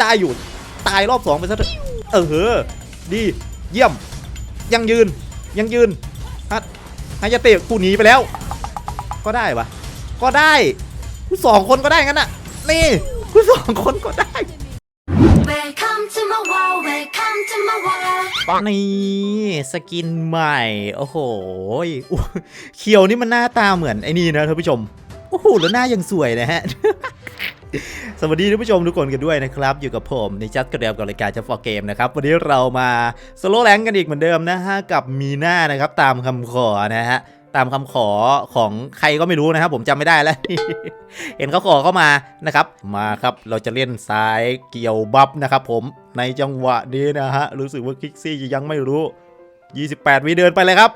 ได้อยู่ ตายรอบสองไปซะเถอะเออดีเยี่ยม ยังยืนยังยืนฮัทฮายาเตะกูหนีไปแล้ว ก็ได้ปะก็ได้กูสองคนก็ได้งั้นน่ะ นี่กูสองคนก็ได้ Welcome to my world, welcome to my world. นี่สกินใหม่ โอ้โหยอุ๊ยเคียวนี่มันหน้าตาเหมือนไอ้นี่นะท่านผู้ชม โอ้โห แล้วหน้ายังสวยนะฮะ สวัสดีท่านผู้ชมทุกคนกันด้วยนะครับ อยู่กับผมในจัดกระเดียบกับรายการจัฟฟอร์เกมนะครับ วันนี้เรามาสโลแรงกันอีกเหมือนเดิมนะฮะ กับมีหน้านะครับ ตามคำขอนะฮะ ตามคำขอของใครก็ไม่รู้นะครับ ผมจำไม่ได้แล้ว เห็นเขาขอเข้ามานะครับ มาครับเราจะเล่นซ้ายเกี่ยวบัฟนะครับผมในจังหวะนี้นะฮะรู้สึกว่าคิกซี่ยังไม่รู้ 28วิเดินไปเลยครับ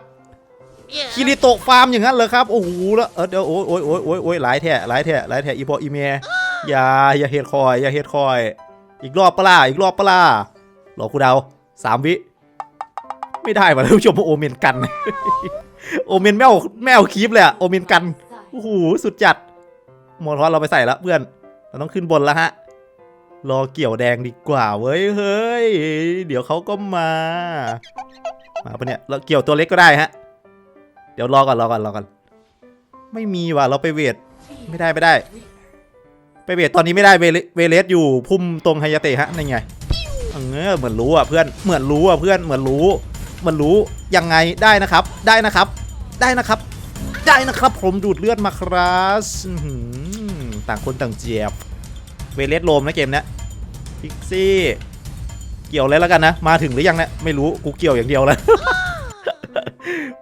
คิริโตะฟาร์มอย่างนั้นเหรอครับ โอ้โหแล้วเออเดี๋ยวโอ้ยโอ้ยโอ้ยโอ้ยโอ้ยหลายแท่หลายแท่หลายแท่อีพออีเม อย่าอย่าเฮ็ดคอย อย่าเฮ็ดคอย อีกรอบปะล่ะอีกรอบปะล่ะรอครูดาสามวิ ไม่ได้ว่ะท่านผู้ชมโอเมนกัน โอเมนแมวแมวคีบเลยอะโอเมนกันโอ้โหสุดจัดหมดทอดเราไปใส่แล้วเพื่อนเราต้องขึ้นบนแล้วฮะ รอเกี่ยวแดงดีกว่าเว้ยเฮ้ยเดี๋ยวเขาก็มา มาปะเนี่ยเราเกี่ยวตัวเล็กก็ได้ฮะ เดี๋ยวรอก่อนรอก่อนรอก่อน ไม่มีว่ะเราไปเวทไม่ได้ไม่ได้ไเวทตอนนี้ไม่ได้เวเลเลสอยู่พุ่มตรงไฮยาเตะฮะนั่นไงเออเหมือนรู้อะเพื่อนเหมือนรู้อะเพื่อนเหมือนรู้เหมือนรู้ยังไงได้นะครับ ได้นะครับ ได้นะครับ ได้นะครับ ผมดูดเลือดมาครับต่างคนต่างเจียบเวเลสโลมนะเกมเนี้ยพิกซี่เกี่ยวเลยแล้วกันนะ มาถึงหรือยังเนี่ยไม่รู้กูเกี่ยวอย่างเดียวแล้ว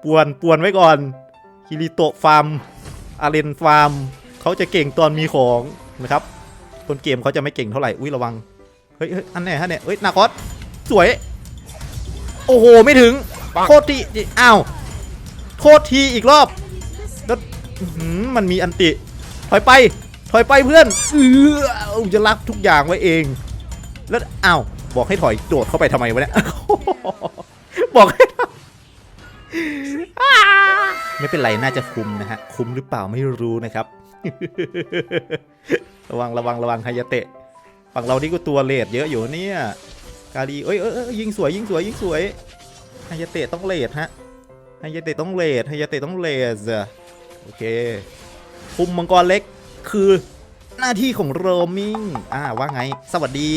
ปวนปวนไว้ก่อนคิริโตฟาร์มอาเรนฟาร์มเขาจะเก่งตอนมีของ นะครับต้นเกมเขาจะไม่เก่งเท่าไหร่อุ้ยระวังเฮ้ยเฮ้ยอันไหนฮะเนี่ยเฮ้ยนาคอสสวย โอ้โหไม่ถึงโคตรทีอ้าวโทษทีอีกรอบแล้วอื้อหือมันมีอันติ ถอยไป ถอยไปเพื่อนเออจะรักทุกอย่างไว้เอง แล้วอ้าวบอกให้ถอยโดดเข้าไปทำไมวะเนี่ยบอกให้ถอยอ้าไม่เป็นไรน่าจะคุ้มนะฮะ คุ้มหรือเปล่าไม่รู้นะครับ ระวังระวังระวังไฮยาเตะ ฝั่งเรานี่ก็ตัวเลดเยอะอยู่เนี่ย กาลีเอ้ยเอ้ยยิงสวยยิงสวยยิงสวยไฮยาเตะต้องเลดฮะไฮยาเตะต้องเลดไฮยาเตะต้องเลดอะโอเคคุมมังกรเล็กคือหน้าที่ของโรมิงอ่าว่าไง สวัสดี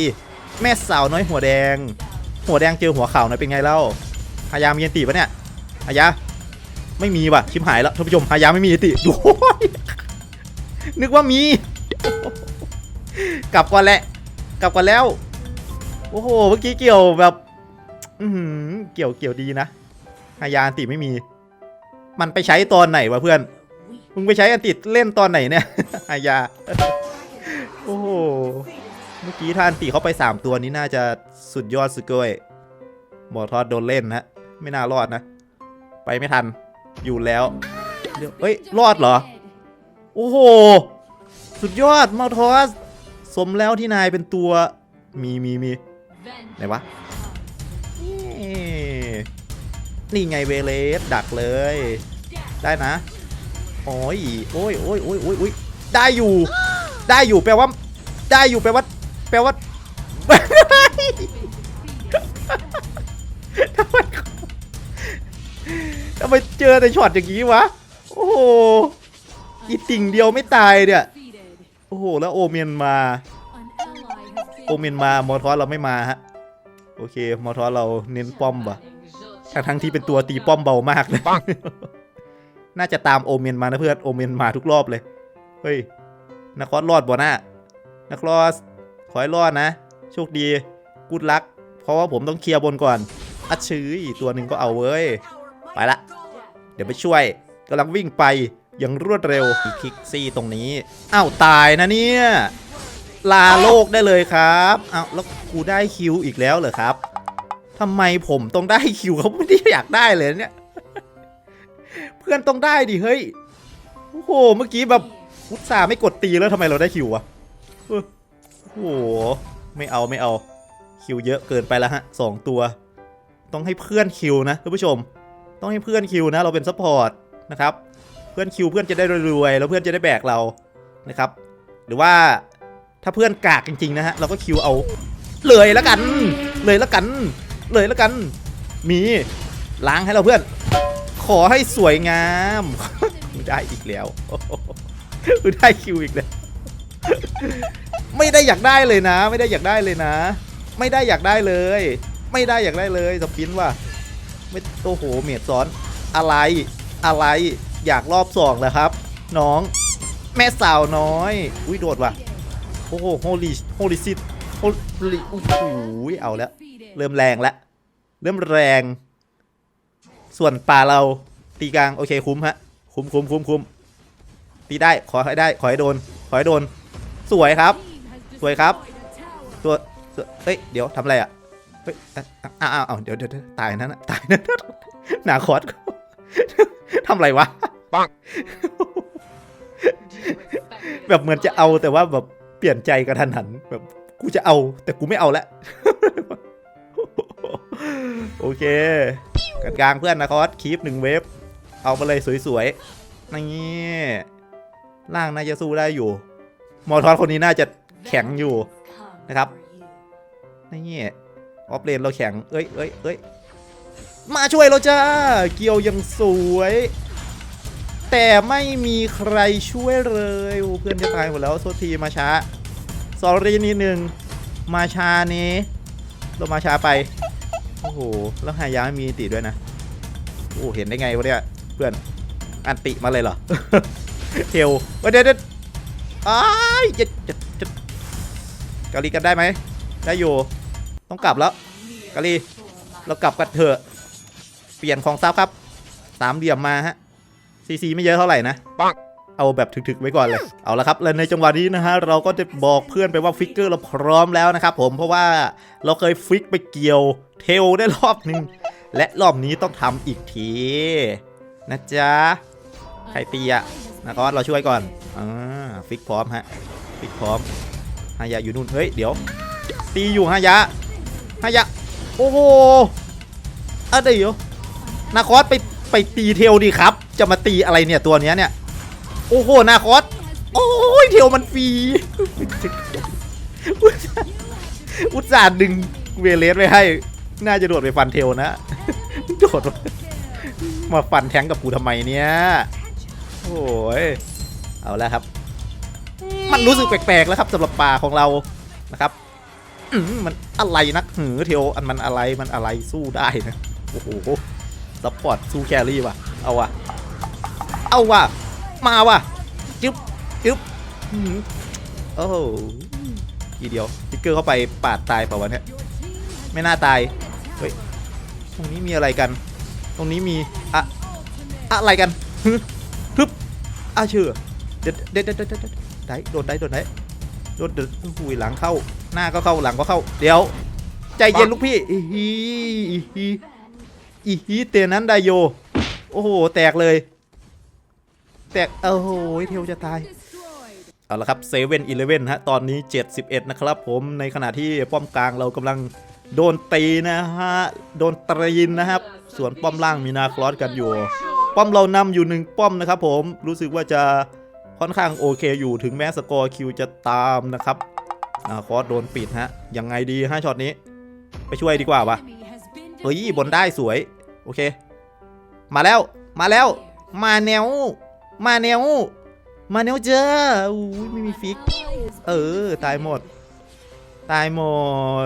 แม่สาวน้อยหัวแดง หัวแดงเจอหัวข่าวหน่อยเป็นไงเล่าฮายามียันติปะเนี่ยฮายาไม่มีว่ะชิมหายแล้วท่านผู้ชมฮายาไม่มียันติดู นึกว่ามี กลับก่อนแหละ กลับก่อนแล้ว โอ้โห เมื่อกี้เกี่ยวแบบ อืเกี่ยวเกี่ยวดีนะฮายาอันติไม่มี มันไปใช้ตอนไหนวะเพื่อน มึงไปใช้อันติเล่นตอนไหนเนี่ยฮายา โอ้โห เมื่อกี้ท่านติเขาไป 3 ตัวนี้น่าจะสุดยอดสุดเกยหมอทอดโดนเล่นนะไม่น่ารอดนะ ไปไม่ทัน อยู่แล้วเดี๋ยวเอ้ย รอดเหรอ โอ้โห สุดยอดมอทอส สมแล้วที่นายเป็นตัว มีมีมีไหนวะ นี่ไงเวเลสดักเลย ได้นะโอ้ยโอ้ยโอ้ยโอ้ยโอ้ยโอ้ยได้อยู่ ได้อยู่แปลว่า ได้อยู่แปลว่า แปลว่าทำไมทำไมเจอแต่ช็อตอย่างนี้วะ โอ้โห อีติ่งเดียวไม่ตายเนี่ยโอ้โหแล้วโอเมียนมาโอเมียนมามอทอสเราไม่มาฮะโอเคมอทอสเราเน้นป้อมว่ะทั้งทั้งที่เป็นตัวตีป้อมเบามากเลยน่าจะตามโอเมียนมานะเพื่อนโอเมียนมาทุกรอบเลยเฮ้ยนักคอสรอดบ่หน่ะนักคอสขอให้รอดนะ โชคดีกูดลัก เพราะว่าผมต้องเคลียร์บนก่อนอัดชื้ออีกตัวหนึ่งก็เอาเว้ย ไปละ เดี๋ยวไปช่วยกำลังวิ่งไป ย่างรวดเร็วอีคิกซี่ตรงนี้อ้าวตายนะเนี่ย ลาโลกได้เลยครับอ้าวแล้วกูได้คิวอีกแล้วเหรอครับทำไมผมต้องได้คิวเขาไม่ได้อยากได้เลยเนี่ย เพื่อนต้องได้ดิเฮ้ยโอ้โหเมื่อกี้แบบอุตส่าห์ไม่กดตีแล้วทำไมเราได้คิวอะโอ้โหไม่เอาไม่เอาคิวเยอะเกินไปแล้วฮะสองตัว ต้องให้เพื่อนคิวนะท่านผู้ชม ต้องให้เพื่อนคิวนะ เราเป็นซัพพอร์ตนะครับ เพื่อนคิวเพื่อนจะได้รวยๆแล้วเพื่อนจะได้แบกเรานะครับ หรือว่าถ้าเพื่อนกากจริงๆนะฮะเราก็คิวเอาเลยแล้วกัน เลยแล้วกัน เลยแล้วกัน มีล้างให้เราเพื่อน ขอให้สวยงามได้อีกแล้วโอ้โหได้คิวอีกแล้วไม่ได้อยากได้เลยนะ ไม่ได้อยากได้เลยนะ ไม่ได้อยากได้เลย ไม่ได้อยากได้เลยสปินว่ะไม่โอ้โหเมียดซ้อนอะไรอะไร อยากรอบสองเหรอครับ น้อง แม่สาวน้อย อุ้ยโดดว่ะ โอ้โหโฮลิโฮลิซิตโฮลิโอ้โหเอาแล้ว เริ่มแรงแล้วเริ่มแรง ส่วนป่าเราตีกลางโอเคคุ้มฮะ คุ้มคุ้มคุ้มคุ้มตีได้ขอให้ได้ ขอให้โดน ขอให้โดน สวยครับ สวยครับตัวเฮ้ยเดี๋ยวทำอะไรอะเฮ้ยอะอ้าวอ้าวอ้าเดี๋ยวเดี๋ยวตายนั่นนะตายนั่นนะหนาคอสทำอะไรวะ ปังแบบเหมือนจะเอาแต่ว่าแบบเปลี่ยนใจกระทันหันแบบกูจะเอาแต่กูไม่เอาละโอเคกันกลางเพื่อนนะคอสคีปหนึ่งเวฟเอาไปเลยสวยๆนี่ล่างน่าจะสู้ได้อยู่ มอทอสคนนี้น่าจะแข็งอยู่นะครับนี่ออฟเลนเราแข็งเอ้ยเอ้ยเอ้ยมาช่วยเราจ้า เกียวยังสวย แต่ไม่มีใครช่วยเลยโอ้เพื่อนจะตายหมดแล้วโทษทีมาช้าสอรี่นิดนึงมาช้านี้เรามาช้าไปโอ้โหแล้วหายาไม่มีติด้วยนะโอ้เห็นได้ไงวะเนี่ยเพื่อนอันติมาเลยเหรอเทลว้ยเดี๋ยวเดี๋ยวอ้ายจะจะจะกาลีกันได้ไหมได้อยู่ต้องกลับแล้วกาลีเรากลับกันเถอะเปลี่ยนของซับครับสามเหลี่ยมมาฮะ ซีซีไม่เยอะเท่าไหร่นะปังเอาแบบถึกๆไว้ก่อนเลย เอาละครับ และในจังหวะนี้นะฮะ เราก็จะบอกเพื่อนไปว่าฟิกเกอร์เราพร้อมแล้วนะครับผม เพราะว่าเราเคยฟิกไปเกี่ยวเทลได้รอบหนึ่ง และรอบนี้ต้องทำอีกที นะจ๊ะ ใครตีอะนะก็เราช่วยก่อน อ่า ฟิกพร้อมฮะ ฟิกพร้อมฮายะอยู่นู่น เฮ้ย เดี๋ยว ตีอยู่ฮายะฮายะ โอ้โห อะเดี๋ยวนาคอสไปไปตีเทลดีครับ จะมาตีอะไรเนี่ยตัวเนี้ยเนี่ย โอ้โหนาคอสโอ้ยเทลมันฟรีอุตส่าห์ดึงเวเลสไว้ให้ น่าจะโดดไปฟันเทลนะ โดด มาฟันแทงกับกูทำไมเนี่ย โอ้ย เอาแล้วครับ มันรู้สึกแปลกๆแล้วครับสำหรับป่าของเรานะครับมมันอะไรนักหือเทลอันมันอะไรมันอะไรสู้ได้นะ โอ้โหซัพพอร์ตสู้แครี่ว่ะ เอาว่ะ เอาว่ะ มาว่ะจึ๊บจึ๊บโอ้โหทีเดียวติ๊กเกอร์เข้าไปปาดตายเปล่าวะเนี่ยไม่น่าตาย เฮ้ย ตรงนี้มีอะไรกัน ตรงนี้มีอะอะไรกันฮึบอาเชื่อเด็ดเด็ดเด็ดเด็ดเด็ดได้โดนได้โดนได้โดนเด็ดหุยหลังเข้า หน้าก็เข้าหลังก็เข้า เดี๋ยว ใจเย็นลูกพี่อีฮีอีฮีอีฮีเตนั้นไดโย โอ้โห แตกเลย แตกโอ้โหเทลจะตาย เอาละครับเซเว่นอีเลเว่นฮะ ตอนนี้ 71 นะครับผมในขณะที่ป้อมกลางเรากำลังโดนตีนะฮะ โดนตรีนนะครับ ส่วนป้อมล่างมีนาคลอสกันอยู่ ป้อมเรานำอยู่หนึ่งป้อมนะครับผมรู้สึกว่าจะค่อนข้างโอเคอยู่ถึงแม้สกอร์คิวจะตามนะครับนาคลอสโดนปิดฮะ ยังไงดีฮะช็อตนี้ ไปช่วยดีกว่าวะเฮ้ยบนได้สวย โอเค มาแล้วมาแล้ว มาแนว มาแนวมาแนวเจออุ้ยไม่มีฟิก เออ ตายหมด ตายหม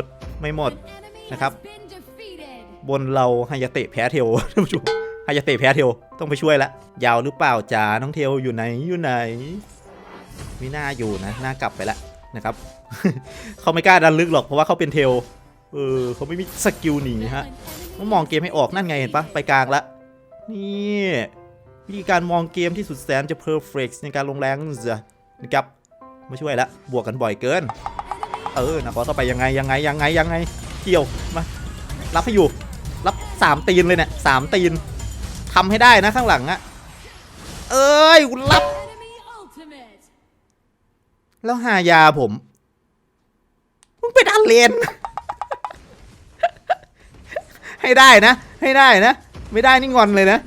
ด ไม่หมดนะครับ บนเราไฮยาเตะแพ้เทลท่านผู้ชมไฮยาเตะแพ้เทลต้องไปช่วยละ ยาวหรือเปล่าจ๋าน้องเทลอยู่ไหนอยู่ไหนไม่น่าอยู่นะน่ากลับไปละนะครับ เขาไม่กล้าดันลึกหรอกเพราะว่าเขาเป็นเทลเออเขาไม่มีสกิลหนีฮะต้องมองเกมให้ออกนั่นไงเห็นปะไปกลางละนี่ วิธีการมองเกมที่สุดแสนจะเพอร์เฟกในการลงแรงจะนะครับไมาช่วยละบวกกันบ่อยเกิน เออนะขอต่อไปยังไงยังไงยังไงยังไงเกี่ยวมารับให้อยู่ รับสามตีนเลยเนี่ยสามตีนทำให้ได้นะข้างหลังอะเอ้ยรับ แล้วหายาผมมึงไปดันเลนให้ได้นะ ให้ได้นะ ไม่ได้นี่งอนเลยนะ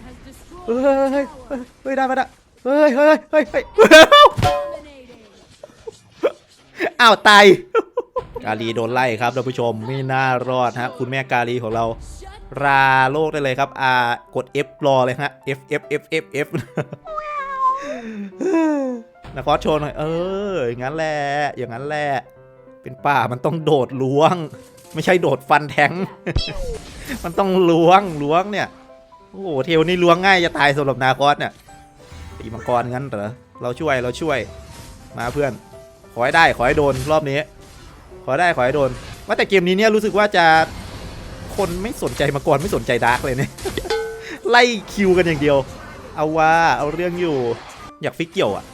ฮ้ยเฮ้ยเฮ้ยเฮ้ยได้ปะได้เฮ้ยเฮ้ยเฮ้ยเฮ้ยอ้าวตายกาลีโดนไล่ครับท่านผู้ชมไม่น่ารอดฮะคุณแม่กาลีของเราราโลกได้เลยครับอ่ากด F รอเลยฮะ F F F F F นะคอสโชว์หน่อยเอออย่างนั้นแหละอย่างนั้นแหละเป็นป่ามันต้องโดดล้วง ไม่ใช่โดดฟันแทง มันต้องล้วงล้วงเนี่ย โอ้โหเทวนี่ล้วงง่ายจะตายสำหรับนาคอสเนี่ยตีมังกรงั้นเหรอเราช่วยเราช่วยมาเพื่อน ขอให้ได้ขอให้โดนรอบนี้ ขอให้ได้ขอให้โดน ว่าแต่เกมนี้เนี่ยรู้สึกว่าจะคนไม่สนใจมังกรไม่สนใจดาร์กเลยเนี่ยไล่คิวกันอย่างเดียว เอาว่าเอาเรื่องอยู่ อยากฟิกเกี่ยวอะ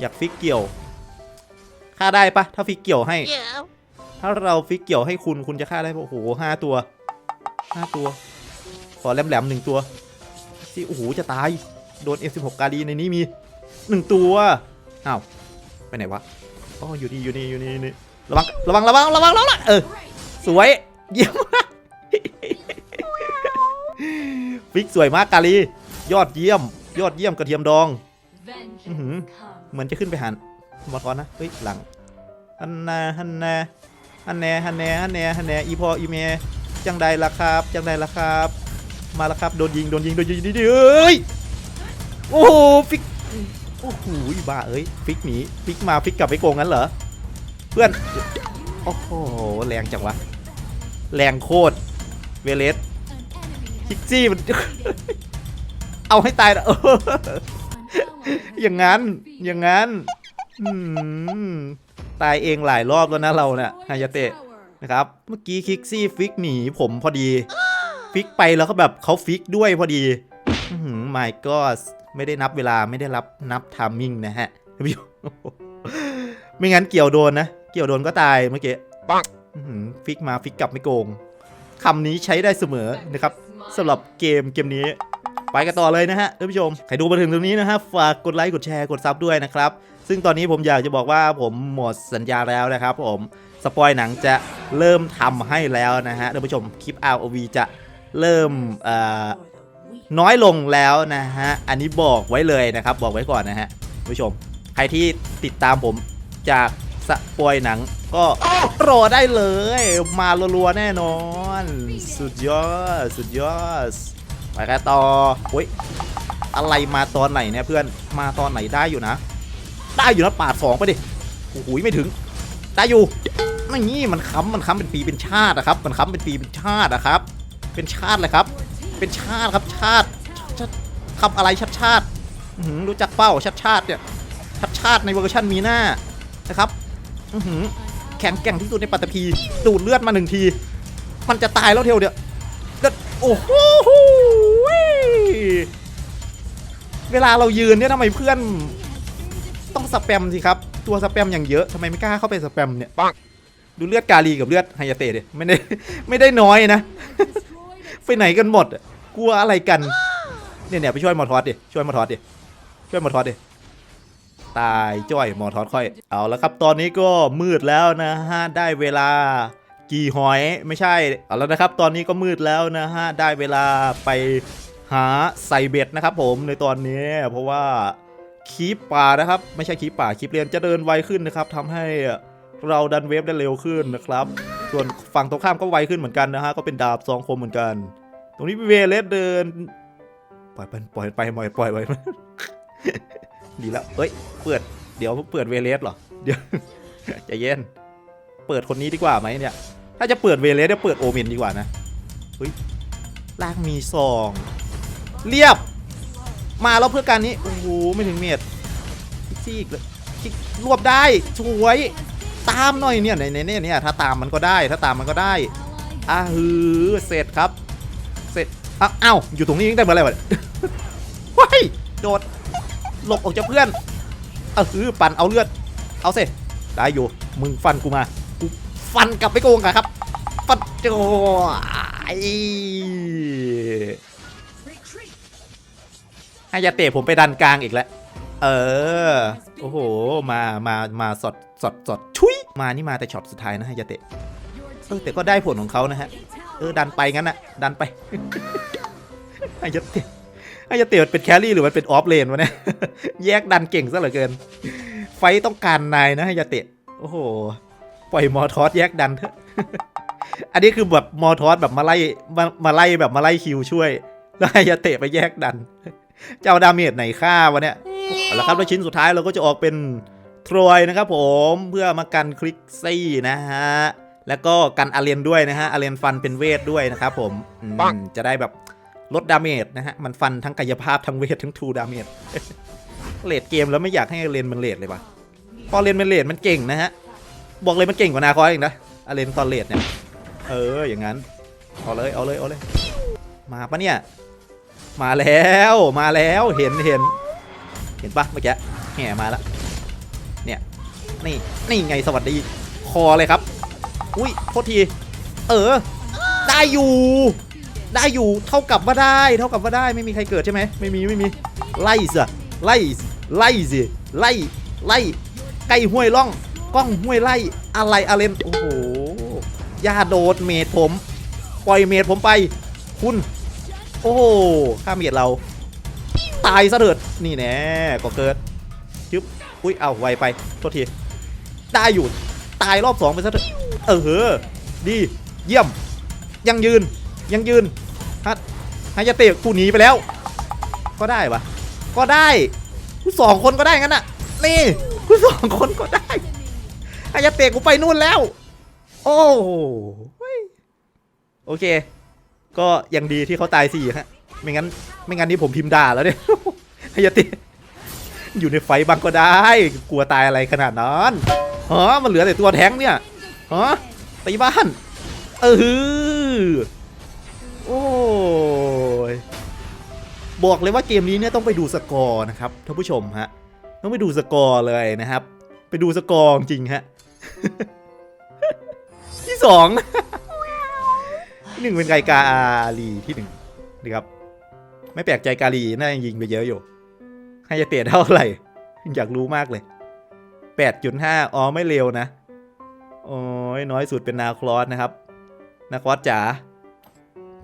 อยากฟิกเกี่ยวฆ่าได้ปะถ้าฟิกเกี่ยวให้ ถ้าเราฟิกเกี่ยวให้คุณคุณจะฆ่าได้ปะโอ้โหห้าตัวห้าตัว ขอแหลมๆหนึ่งตัวสิโอ้โหจะตาย โดน F16 กาลีในนี้มีหนึ่งตัวอ้าวไปไหนวะอ๋ออยู่นี่อยู่นี่อยู่นี่อยู่นี่ระวังระวังระวังระวังระวังเออสวยเยี่ยมมากฟิกสวยมากกาลี ยอดเยี่ยม ยอดเยี่ยมกระเทียมดองอื้อหือเหมือนจะขึ้นไปหาหมอทอนนะเฮ้ยหลังฮันนาฮันนาฮันแนฮันแนฮันแนฮันแนอีพออีเมจังใดล่ะครับ จังใดล่ะครับ มาแล้วครับโดนยิงโดนยิงโดนยิงดิเอ้ยโอ้โหฟิกโอ้โหบ้าเอ้ยฟิกหนีฟิกมาฟิกกลับไปโกงงั้นเหรอเพื่อนโอ้โหแรงจังวะแรงโคตรเวเลสคิกซี่มันเอาให้ตายนะอย่างนั้นอย่างนั้นตายเองหลายรอบแล้วนะเราเนี่ยฮายาเตะนะครับ เมื่อกี้คิกซี่ฟิกหนีผมพอดี ฟิกไปแล้วก็แบบเขาฟิกด้วยพอดีอืม my god ไม่ได้นับเวลาไม่ได้รับนับทามมิ่งนะฮะท่านผู้ชมไม่งั้นเกี่ยวโดนนะ เกี่ยวโดนก็ตายเมื่อกี้ปังอื้อหือฟิกมาฟิกกลับไม่โกงคำนี้ใช้ได้เสมอนะครับสำหรับเกมเกมนี้ไปกันต่อเลยนะฮะท่านผู้ชม ใครดูมาถึงตรงนี้นะฮะ ฝากกดไลค์ กดแชร์ กดซับด้วยนะครับ ซึ่งตอนนี้ผมอยากจะบอกว่าผมหมดสัญญาแล้วนะครับผม สปอยหนังจะเริ่มทำให้แล้วนะฮะท่านผู้ชม คลิป ROV จะ เริ่มน้อยลงแล้วนะฮะ อันนี้บอกไว้เลยนะครับ บอกไว้ก่อนนะฮะท่านผู้ชม ใครที่ติดตามผมจากสปอยหนังก็รอได้เลย มารัวๆแน่นอน สุดยอด สุดยอด ไปกันต่อโอ้ยอะไรมาตอนไหนเนี่ยเพื่อน มาตอนไหนได้อยู่นะ ได้อยู่นะปาดสองไปดิโอ้โหไม่ถึง ได้อยู่นี่มันค้ำมันค้ำเป็นปีเป็นชาติอะครับ มันค้ำเป็นปีเป็นชาติอะครับ เป็นชาติเลยครับ เป็นชาติครับชาติชาติคำอะไรชาติชาติอื้อหือรู้จักเป้าชาติชาติเนี่ยชาติชาติในเวอร์ชันมีหน้านะครับอื้อหือแข็งแกร่งที่สุดในปัตตภีดูดเลือดมาหนึ่งที มันจะตายแล้วเทวเดียวแล้วโอ้โหเวลาเรายืนเนี่ยทำไมเพื่อนต้องสแปมสิครับ ตัวสแปมอย่างเยอะทำไมไม่กล้าเข้าไปสแปมเนี่ยปังดูเลือดกาลีกับเลือดไฮยาเตะดิไม่ได้ไม่ได้น้อยนะ ไปไหนกันหมดอะกลัวอะไรกันเนี่ยเนี่ยไปช่วยมอทอสดิช่วยมอทอสดิช่วยมอทอสดิตายจ้อยมอทอสค่อยเอาแล้วครับ ตอนนี้ก็มืดแล้วนะฮะได้เวลากี่หอยไม่ใช่เอาแล้วนะครับ ตอนนี้ก็มืดแล้วนะฮะได้เวลาไปหาใส่เบ็ดนะครับ ผมในตอนนี้เพราะว่าคีปป่านะครับ ไม่ใช่คีปป่าคีปเรียนจะเดินไวขึ้นนะครับทำให้ เราดันเวฟได้เร็วขึ้นนะครับ ส่วนฝั่งตรงข้ามก็ไวขึ้นเหมือนกันนะฮะ ก็เป็นดาบสองคมเหมือนกัน ตรงนี้เวเลสเดิน ปล่อยไปปล่อยไปปล่อยปล่อยไปดีแล้วเอ้ย เปิด เดี๋ยวเปิดเวเลสเหรอ เดี๋ยวใจเย็น เปิดคนนี้ดีกว่าไหมเนี่ย ถ้าจะเปิดเวเลสจะเปิดโอเมนดีกว่านะเฮ้ยลากมีซอง เรียบ มาแล้วเพื่อการนี้ โอ้โห ไม่ถึงเมตรซี่อีกเลยคิกรวบได้ช่วย ตามหน่อยเนี่ยเนี่ยเนี่ยเนี่ยถ้าตามมันก็ได้ ถ้าตามมันก็ได้อะฮือเสร็จครับ เสร็จอ้าวอ้าวอยู่ตรงนี้ยังได้เมื่อไหร่วะว้ายโดดหลบออกจากเพื่อนเออฮือปั่นเอาเลือด เอาเสได้อยู่มึงฟันกูมากูฟันกลับไปโกงกันครับฟันโจ้ยให้ยาเตะผมไปดันกลางอีกแล้ว เออ โอ้โห มา มา มาสดสดสดชุยมานี่มาแต่ช็อตสุดท้ายนะฮายาเตะ เออแต่ก็ได้ผลของเขานะฮะ เออดันไปงั้นนะดันไปฮายาเตะฮายาเตะมันเป็นแครี่หรือมันเป็นออฟเลนวะเนี่ย แยกดันเก่งซะเหลือเกิน ไฟต้องการนายนะฮายาเตะ โอ้โห ปล่อยมอทอสแยกดันเถอะ อันนี้คือแบบมอทอสแบบมาไล่มามาไล่แบบมาไล่คิวช่วย แล้วให้ยาเตะไปแยกดัน เจ้าดาเมจไหนฆ่าวะเนี่ยเอาละครับแล้วชิ้นสุดท้ายเราก็จะออกเป็นทรอยนะครับผมเพื่อมากันคลิกซี่นะฮะ แล้วก็กันอาเรียนด้วยนะฮะอาเรียนฟันเป็นเวทด้วยนะครับผมอืมปังจะได้แบบลดดาเมจนะฮะ มันฟันทั้งกายภาพทั้งเวททั้งทูดาเมจเลดเกมแล้วไม่อยากให้อาเรียนมันเลดเลยปะพอเรียนมันเลดมันเก่งนะฮะ บอกเลยมันเก่งกว่านาคอยอีกนะอาเรียนตอนเลดเนี่ย เอออย่างนั้นเอาเลยเอาเลยเอาเลย มาปะเนี่ย มาแล้วมาแล้วเห็นเห็นเห็นปะเมื่อกี้แห่มาแล้วเนี่ยนี่นี่ไงสวัสดีคอเลยครับ อุ้ยโทษที เออ ได้อยู่ ได้อยู่เท่ากับว่าได้ เท่ากับว่าได้ไม่มีใครเกิดใช่ไหมไม่มีไม่มีไล่สิไล่ไล่สิไล่ไล่ใกล้ห้วยล่องกล้องห้วยไล่อะไรอะไรโอ้โหย่าโดดเมดผม ปล่อยเมดผมไป คุณ โอ้โหข้ามเมดเรา ตายซะเถิดนี่แน่ก็เกิดจึ๊บอุ้ยเอาไวไปโทษทีได้อยู่ตายรอบสองไปซะเถอะเออดีเยี่ยม ยังยืนยังยืนฮัทฮายาเตะกูหนีไปแล้ว ก็ได้ปะก็ได้กูสองคนก็ได้งั้นน่ะนี่กูสองคนก็ได้ฮายาเตะกูไปนู่นแล้ว โอ้โอเค ก็ยังดีที่เขาตายสี่ฮะ ไม่งั้น ไม่งั้นนี่ผมพิมพ์ด่าแล้วเนี่ยฮายตะอยู่ในไฟบางก็ได้ กลัวตายอะไรขนาดนั้นฮะมันเหลือแต่ตัวแท้งเนี่ยฮะตีบ้าน เออโอ้ยบอกเลยว่าเกมนี้เนี่ยต้องไปดูสกอร์นะครับท่านผู้ชมฮะ ต้องไปดูสกอร์เลยนะครับ ไปดูสกอร์จริงฮะ ที่สอง หนึ่งเป็นไกกาลีที่หนึ่งนะครับ ไม่แปลกใจกาลีน่าจะยิงไปเยอะอยู่ให้จะเตะเท่าไหร่ อยากรู้มากเลย8.5อ๋อไม่เร็วนะ โอ้ยน้อยสุดเป็นนาคลอสนะครับ นาคลอสจ๋า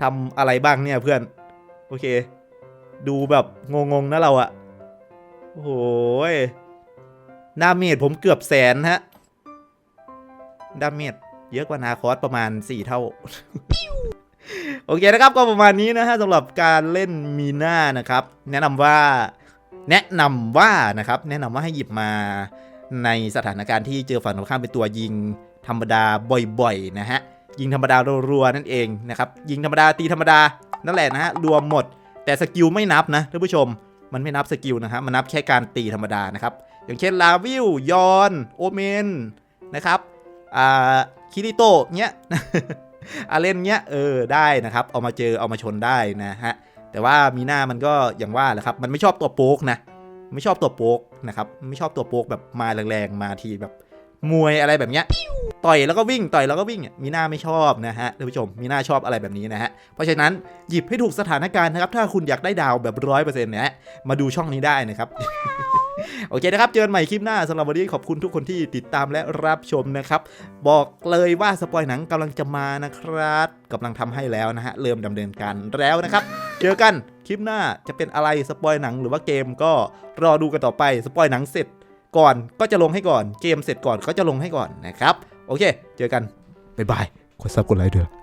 ทำอะไรบ้างเนี่ยเพื่อน โอเค ดูแบบงงๆนะเราอะโอ้โหยดาเมจผมเกือบแสนฮะดาเมจ เยอะกว่านาคอสประมาณ 4 เท่า โอเคนะครับก็ประมาณนี้นะฮะสำหรับการเล่นมีน่านะครับ แนะนำว่าแนะนำว่านะครับ แนะนำว่าให้หยิบมาในสถานการณ์ที่เจอฝั่งตรงข้ามเป็นตัวยิงธรรมดาบ่อยๆนะฮะยิงธรรมดารัวๆนั่นเองนะครับยิงธรรมดาตีธรรมดานั่นแหละนะฮะรวมหมด แต่สกิลไม่นับนะท่านผู้ชม มันไม่นับสกิลนะฮะมันนับแค่การตีธรรมดานะครับอย่างเช่นลาวิลยอนโอเมนนะครับอ่า คิริโตะเนี้ยอาเล่นเนี้ยเออได้นะครับ เอามาเจอเอามาชนได้นะฮะแต่ว่ามีหน้ามันก็อย่างว่าแหละครับ มันไม่ชอบตัวโป๊กนะ ไม่ชอบตัวโป๊กนะครับ ไม่ชอบตัวโป๊กแบบมาแรงๆ มาทีแบบมวยอะไรแบบเนี้ย ต่อยแล้วก็วิ่ง ต่อยแล้วก็วิ่ง มีหน้าไม่ชอบนะฮะท่านผู้ชม มีหน้าชอบอะไรแบบนี้นะฮะ เพราะฉะนั้นหยิบให้ถูกสถานการณ์นะครับ ถ้าคุณอยากได้ดาวแบบร้อยเปอร์เซ็นต์เนี่ยมาดูช่องนี้ได้นะครับ โอเคนะครับ เจอกันใหม่คลิปหน้าสำหรับวันนี้ขอบคุณทุกคนที่ติดตามและรับชมนะครับ บอกเลยว่าสปอยหนังกำลังจะมานะครับกำลังทำให้แล้วนะฮะ เริ่มดำเนินการแล้วนะครับ เจอกันคลิปหน้าจะเป็นอะไรสปอยหนังหรือว่าเกมก็รอดูกันต่อไปสปอยหนังเสร็จก่อนก็จะลงให้ก่อนเกมเสร็จก่อนก็จะลงให้ก่อนนะครับ โอเค เจอกันบ๊ายบายกดซับกดไลค์เถอะ